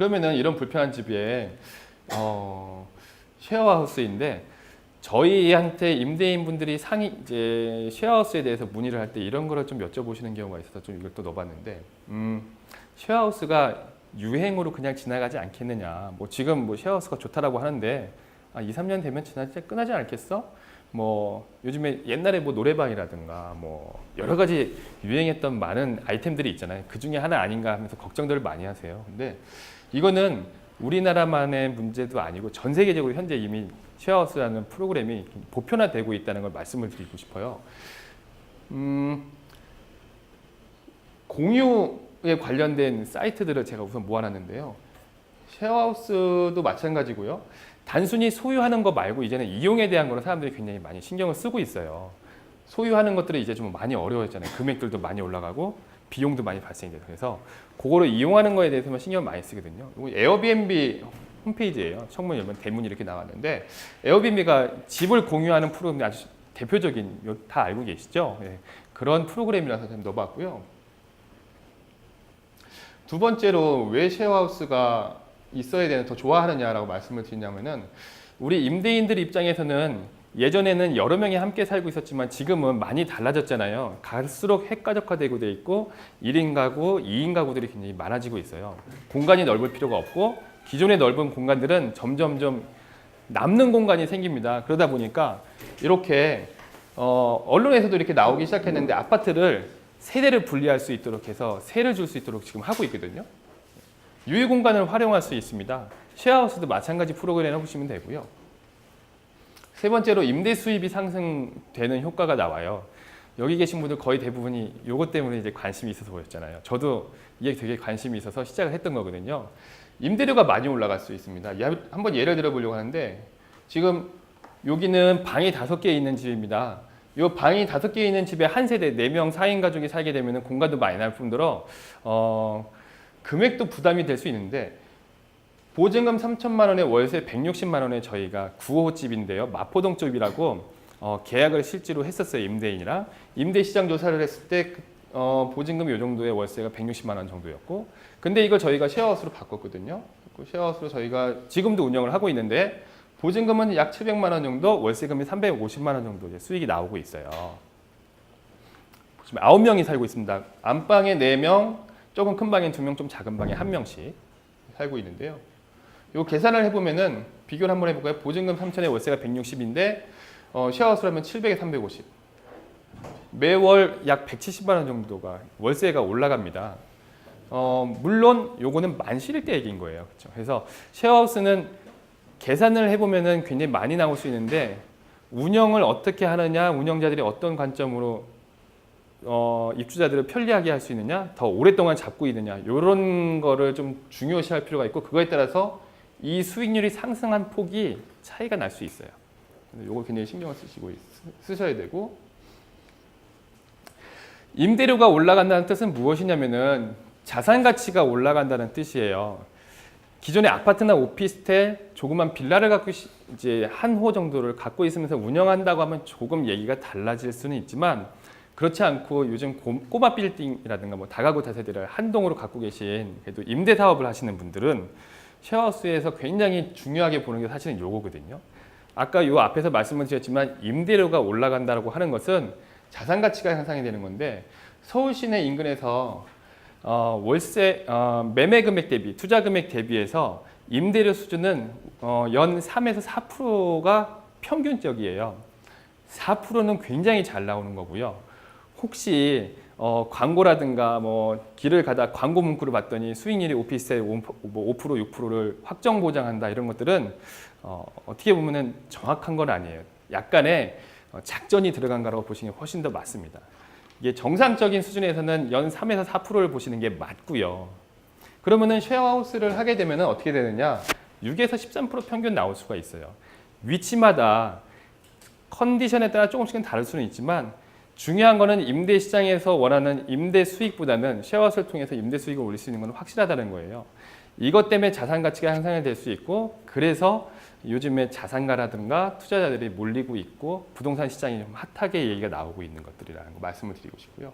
그러면은 이런 불편한 집에 어, 쉐어하우스인데 저희한테 임대인분들이 상위 이제 쉐어하우스에 대해서 문의를 할 때 이런 거를 좀 여쭤보시는 경우가 있어서 좀 이걸 또 넣어봤는데 음, 쉐어하우스가 유행으로 그냥 지나가지 않겠느냐. 뭐 지금 뭐 쉐어하우스가 좋다라고 하는데 아, 2, 3년 되면 지나지 끝나지 않겠어? 뭐 요즘에 옛날에 뭐 노래방이라든가 뭐 여러 가지 유행했던 많은 아이템들이 있잖아요. 그 중에 하나 아닌가 하면서 걱정들을 많이 하세요. 근데 이거는 우리나라만의 문제도 아니고 전 세계적으로 현재 이미 쉐어하우스라는 프로그램이 보편화되고 있다는 걸 말씀을 드리고 싶어요. 음, 공유에 관련된 사이트들을 제가 우선 모아놨는데요. 쉐어하우스도 마찬가지고요. 단순히 소유하는 거 말고 이제는 이용에 대한 거는 사람들이 굉장히 많이 신경을 쓰고 있어요. 소유하는 것들이 이제 좀 많이 어려워졌잖아요. 금액들도 많이 올라가고 비용도 많이 발생이 돼요. 그래서 그거를 이용하는 거에 대해서만 신경 을 많이 쓰거든요. 이거 에어비앤비 홈페이지예요. 청문 열면 대문이 이렇게 나왔는데 에어비앤비가 집을 공유하는 프로그램이 아주 대표적인 요- 다 알고 계시죠? 예, 그런 프로그램이라서 좀 넣어봤고요. 두 번째로 왜 쉐어하우스가 있어야 되는 더 좋아하느냐라고 말씀을 드리냐면은 우리 임대인들 입장에서는 예전에는 여러 명이 함께 살고 있었지만 지금은 많이 달라졌잖아요. 갈수록 핵가족화되고 돼 있고 1인 가구, 2인 가구들이 굉장히 많아지고 있어요. 공간이 넓을 필요가 없고 기존의 넓은 공간들은 점점점 남는 공간이 생깁니다. 그러다 보니까 이렇게 어, 언론에서도 이렇게 나오기 시작했는데 아파트를 세대를 분리할 수 있도록 해서 세를 줄 수 있도록 지금 하고 있거든요. 유휴 공간을 활용할 수 있습니다. 쉐어하우스도 마찬가지 프로그램 해보시면 되고요. 세 번째로 임대 수입이 상승되는 효과가 나와요. 여기 계신 분들 거의 대부분이 이것 때문에 이제 관심이 있어서 보였잖아요. 저도 이게 되게 관심이 있어서 시작을 했던 거거든요. 임대료가 많이 올라갈 수 있습니다. 야- 한번 예를 들어 보려고 하는데 지금 여기는 방이 다섯 개 있는 집입니다. 이 방이 다섯 개 있는 집에 한 세대 네명 4인 가족이 살게 되면 공간도 많이 날 뿐더러 어, 금액도 부담이 될 수 있는데 보증금 3천만 원에 월세 160만 원에 저희가 9호 집인데요. 마포동 쪽이라고 어, 계약을 실제로 했었어요. 임대인이랑 임대 시장 조사를 했을 때 그, 어, 보증금 요 정도의 월세가 160만 원 정도였고 근데 이걸 저희가 쉐어하우스로 바꿨거든요. 그 쉐어하우스로 저희가 지금도 운영을 하고 있는데 보증금은 약 700만 원 정도, 월세금이 350만 원 정도 수익이 나오고 있어요. 지금 9명이 살고 있습니다. 안방에 4명, 조금 큰 방에 2명, 좀 작은 방에 1명씩 살고 있는데요. 요 계산을 해보면은 비교를 한번 해볼까요? 보증금 3천에 월세가 160인데 어, 쉐어하우스라면 700에 350. 매월 약 170만 원 정도가 월세가 올라갑니다. 어, 물론 요거는 만실일 때 얘기인 거예요. 그렇죠? 그래서 쉐어하우스는 계산을 해보면은 굉장히 많이 나올 수 있는데 운영을 어떻게 하느냐, 운영자들이 어떤 관점으로 어, 입주자들을 편리하게 할 수 있느냐, 더 오랫동안 잡고 있느냐, 이런 거를 좀 중요시할 필요가 있고 그거에 따라서 이 수익률이 상승한 폭이 차이가 날 수 있어요. 이거 굉장히 신경을 쓰시고 있- 쓰셔야 되고 임대료가 올라간다는 뜻은 무엇이냐면은 자산 가치가 올라간다는 뜻이에요. 기존의 아파트나 오피스텔, 조그만 빌라를 갖고 시- 이제 한 호 정도를 갖고 있으면서 운영한다고 하면 조금 얘기가 달라질 수는 있지만 그렇지 않고 요즘 고- 꼬마 빌딩이라든가 뭐 다가구 다세대를 한 동으로 갖고 계신 그래도 임대 사업을 하시는 분들은 쉐어하우스에서 굉장히 중요하게 보는 게 사실은 요거거든요. 아까 요 앞에서 말씀을 드렸지만 임대료가 올라간다고 하는 것은 자산 가치가 향상이 되는 건데 서울 시내 인근에서 어, 월세 어, 매매 금액 대비 투자 금액 대비해서 임대료 수준은 어, 연 3에서 4%가 평균적이에요. 4%는 굉장히 잘 나오는 거고요. 혹시 어, 광고라든가 뭐 길을 가다 광고 문구를 봤더니 수익률이 오피스텔 5%, 뭐 5% 6%를 확정 보장한다 이런 것들은 어, 어떻게 보면은 정확한 건 아니에요. 약간의 어, 작전이 들어간 거라고 보시는 게 훨씬 더 맞습니다. 이게 정상적인 수준에서는 연 3에서 4%를 보시는 게 맞고요. 그러면은 쉐어하우스를 하게 되면은 어떻게 되느냐? 6에서 13% 평균 나올 수가 있어요. 위치마다 컨디션에 따라 조금씩은 다를 수는 있지만 중요한 거는 임대 시장에서 원하는 임대 수익보다는 쉐어아웃을 통해서 임대 수익을 올릴 수 있는 건 확실하다는 거예요. 이것 때문에 자산 가치가 향상이 될 수 있고 그래서 요즘에 자산가라든가 투자자들이 몰리고 있고 부동산 시장이 좀 핫하게 얘기가 나오고 있는 것들이라는 거 말씀을 드리고 싶고요.